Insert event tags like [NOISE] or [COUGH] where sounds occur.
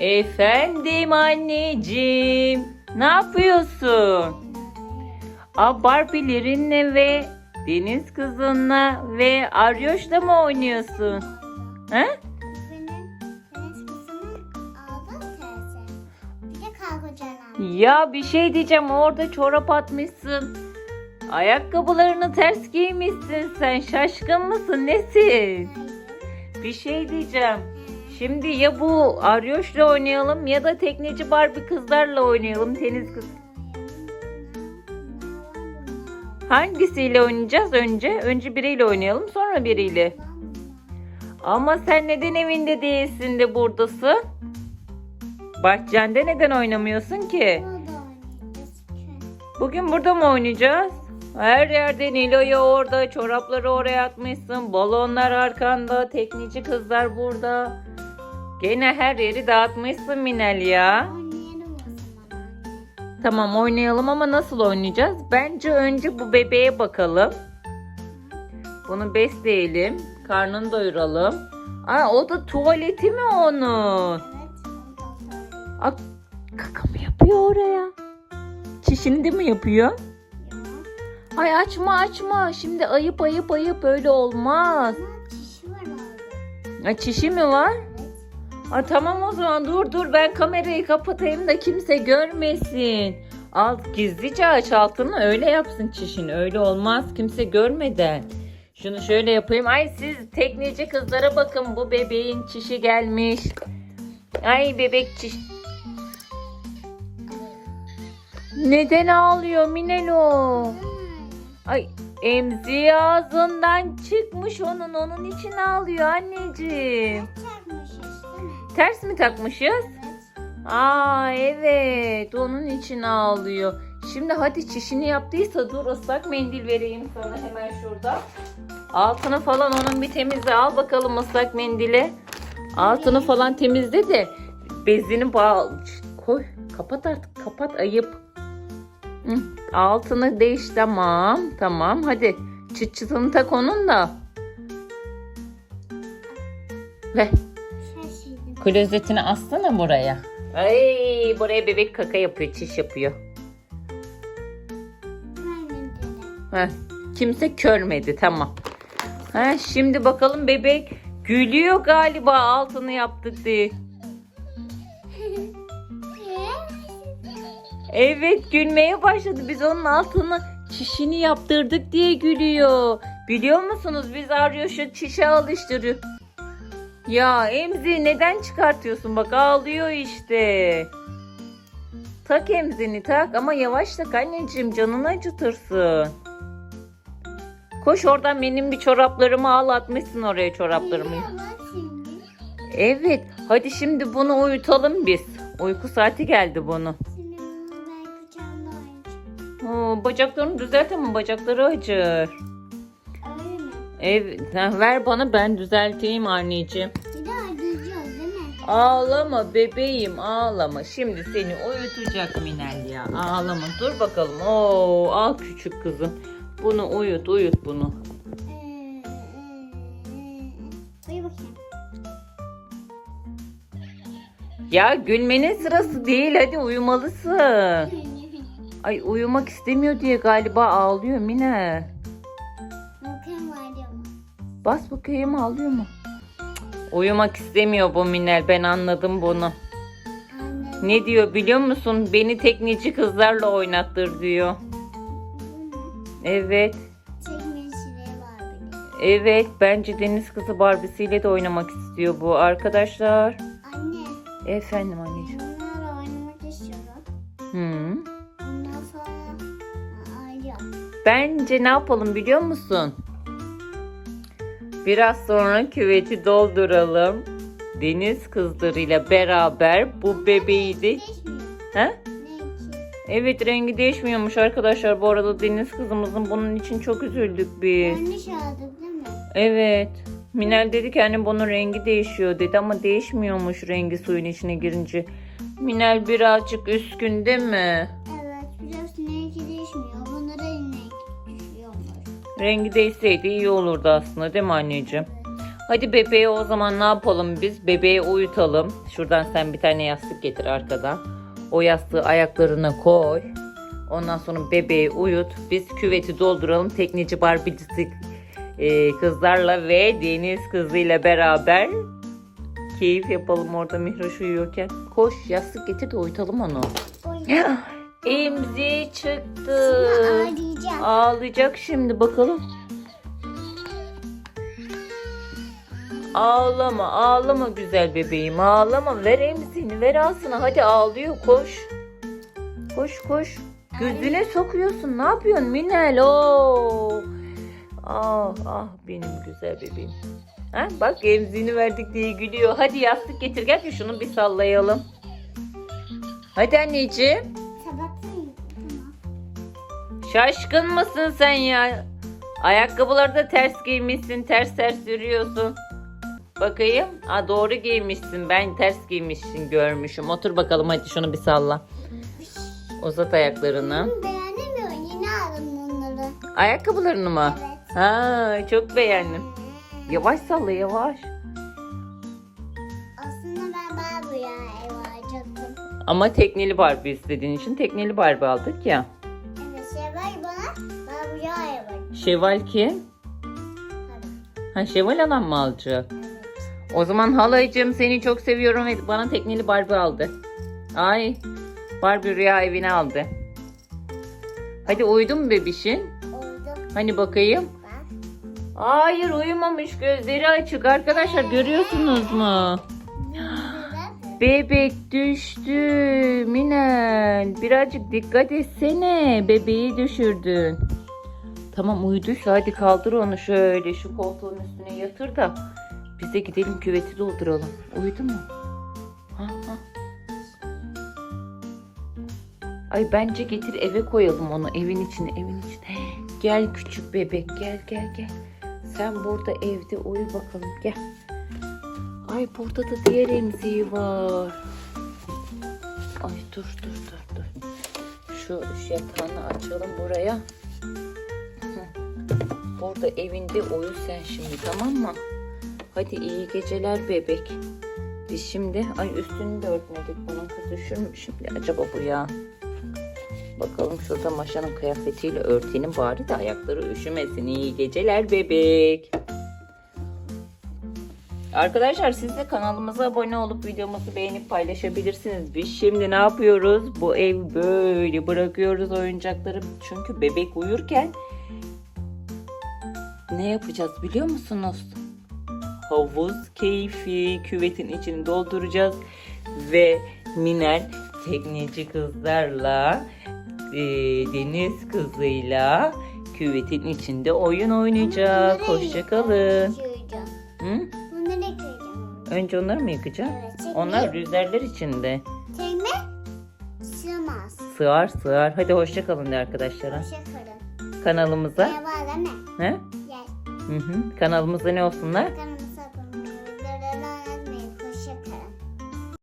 Efendim anneciğim. Ne yapıyorsun? Aa, Barbie'lerinle ve Deniz kızınla ve Aryoş'la mı oynuyorsun? He? Ya bir şey diyeceğim orada çorap atmışsın. Ayakkabılarını ters giymişsin sen. Şaşkın mısın? Nesin? Hayır. Bir şey diyeceğim. Şimdi ya bu Aryoş'la oynayalım ya da tekneci Barbie kızlarla oynayalım tenis kız. Hangisiyle oynayacağız önce? Önce biriyle oynayalım sonra biriyle. Ama sen neden evinde değilsin de buradasın? Bahçende neden oynamıyorsun ki? Bugün burada mı oynayacağız? Her yerde Nilo'ya orada, çorapları oraya atmışsın, balonlar arkanda, teknici kızlar burada. Gene her yeri dağıtmışsın Minel ya. Oynayalım o zaman anne. Tamam oynayalım ama nasıl oynayacağız? Bence önce bu bebeğe bakalım. Bunu besleyelim, karnını doyuralım. Aa, o da tuvaleti mi onun? Aa, kaka mı yapıyor oraya? Çişini de mi yapıyor? Ay açma açma. Şimdi ayıp ayıp ayıp öyle olmaz. Ama çişi var orada. Ay çişi mi var? Ay tamam o zaman dur dur ben kamerayı kapatayım da kimse görmesin. Al gizlice aç altını öyle yapsın çişini. Öyle olmaz kimse görmeden. Şunu şöyle yapayım. Ay siz tekneci kızlara bakın bu bebeğin çişi gelmiş. Ay bebek çiş. Neden ağlıyor Minelo? Ay emziği ağzından çıkmış onun onun için ağlıyor anneciğim. Ters mi takmışız? Aa evet onun için ağlıyor. Şimdi hadi çişini yaptıysa dur ıslak mendil vereyim sana hemen şurada. Altını falan onun bir temizle al bakalım ıslak mendile. Altını falan temizle de bezini bağ koy. Kapat artık kapat ayıp. Altını değiş tamam tamam hadi çıt çıtını tak onun da. Ver. Klozetini assana buraya. Ay buraya bebek kaka yapıyor, çiş yapıyor. Heh, kimse körmedi tamam. Ha, şimdi bakalım bebek gülüyor galiba altını yaptık diye. [LAUGHS] Evet gülmeye başladı. Biz onun altını çişini yaptırdık diye gülüyor. Biliyor musunuz biz Aryoş'u çişe alıştırıyor. Ya emzi neden çıkartıyorsun? Bak ağlıyor işte. Tak emzini tak ama yavaş tak anneciğim canını acıtırsın. Koş oradan benim bir çoraplarımı al atmışsın oraya çoraplarımı. Evet hadi şimdi bunu uyutalım biz. Uyku saati geldi bunu. Oo, bacaklarını düzelt ama bacakları acır. Ha, ver bana ben düzelteyim anneciğim. Bir de acıyacağız değil mi? Ağlama bebeğim ağlama. Şimdi seni uyutacak Minel ya. Ağlama dur bakalım. Oo, al küçük kızım. Bunu uyut uyut bunu. Ee, Uyu bakayım. Ya gülmenin sırası değil hadi uyumalısın. [LAUGHS] Ay uyumak istemiyor diye galiba ağlıyor Mine. Bas bakayım ağlıyor mu? Uyumak istemiyor bu Minel ben anladım bunu. Anne. Ne diyor biliyor musun? Beni tekneci kızlarla oynattır diyor. Evet. Evet bence deniz kızı Barbie'siyle de oynamak istiyor bu arkadaşlar. Anne. Efendim anneciğim. Bunlarla oynamak istiyorum. Hı. Ondan sonra ağlıyorum. Bence ne yapalım biliyor musun? Biraz sonra küveti dolduralım. Deniz kızlarıyla beraber bu bebeği de... Değişmiyor. Ha? Evet rengi değişmiyormuş arkadaşlar. Bu arada deniz kızımızın bunun için çok üzüldük biz. Yanlış aldık değil mi? Evet. Minel dedi ki anne bunun rengi değişiyor dedi ama değişmiyormuş rengi suyun içine girince. Minel birazcık üskün değil mi? Rengi değişseydi iyi olurdu aslında değil mi anneciğim? Hadi bebeği o zaman ne yapalım biz? Bebeği uyutalım. Şuradan sen bir tane yastık getir arkadan. O yastığı ayaklarına koy. Ondan sonra bebeği uyut. Biz küveti dolduralım. Tekneci barbicisi e, kızlarla ve deniz kızıyla beraber keyif yapalım orada Mihroş uyuyorken. Koş yastık getir de uyutalım onu. Oy. Emzi çıktı. Ağlayacağım. Ağlayacak şimdi bakalım. Ağlama ağlama güzel bebeğim ağlama ver emzini ver ağzına hadi ağlıyor koş. Koş koş. Gözüne sokuyorsun ne yapıyorsun Minel o. Ah ah benim güzel bebeğim. Ha, bak emzini verdik diye gülüyor. Hadi yastık getir gel bir şunu bir sallayalım. Hadi anneciğim. Şaşkın mısın sen ya? Ayakkabıları da ters giymişsin, ters ters yürüyorsun. Bakayım. Aa, doğru giymişsin. Ben ters giymişsin görmüşüm. Otur bakalım hadi şunu bir salla. Uzat ayaklarını. Beğenemiyorum. Yeni aldım onları. Ayakkabılarını mı? Evet. Ha, çok beğendim. Yavaş salla yavaş. Aslında ben Barbie'ye ev alacaktım. Ama tekneli Barbie istediğin için tekneli Barbie aldık ya. Şeval kim? Ha Şeval alan mı alacak? O zaman halaycığım seni çok seviyorum ve bana tekneli Barbie aldı. Ay Barbie rüya evine aldı. Hadi uyudun mu bebişin? Oldu. Hani bakayım. Bak. Hayır uyumamış gözleri açık arkadaşlar görüyorsunuz mu? Bebek düştü Minel. Birazcık dikkat etsene. Bebeği düşürdün. Tamam uyuduysa hadi kaldır onu şöyle şu koltuğun üstüne yatır da biz de gidelim küveti dolduralım. Uyudu mu? Ha, ha. Ay bence getir eve koyalım onu evin içine evin içine. Gel küçük bebek gel gel gel. Sen burada evde uyu bakalım gel. Ay burada da diğer emziği var. Ay dur dur dur dur. Şu yatağını açalım buraya. Hı. Burada evinde uyu sen şimdi tamam mı? Hadi iyi geceler bebek. Biz şimdi ay üstünü de örtmedik bunun kız üşür mü şimdi acaba bu ya? Bakalım şurada maşanın kıyafetiyle örtelim bari de ayakları üşümesin. İyi geceler bebek. Arkadaşlar siz de kanalımıza abone olup videomuzu beğenip paylaşabilirsiniz. Biz şimdi ne yapıyoruz? Bu ev böyle bırakıyoruz oyuncakları. Çünkü bebek uyurken ne yapacağız biliyor musunuz? Havuz keyfi küvetin içini dolduracağız ve Minel tekneci kızlarla e, deniz kızıyla küvetin içinde oyun oynayacak. Hoşçakalın. Hı? Bunları yıkayacağım. Önce onları mı yıkacaksın? Evet. Onlar rüzgarlar içinde. Çekme. Sığmaz. Sığar sığar. Hadi hoşça kalın de arkadaşlara. Hoşçakalın. Kanalımıza. Merhaba deme. He? Hı hı. Kanalımızda ne olsunlar? Kanalımıza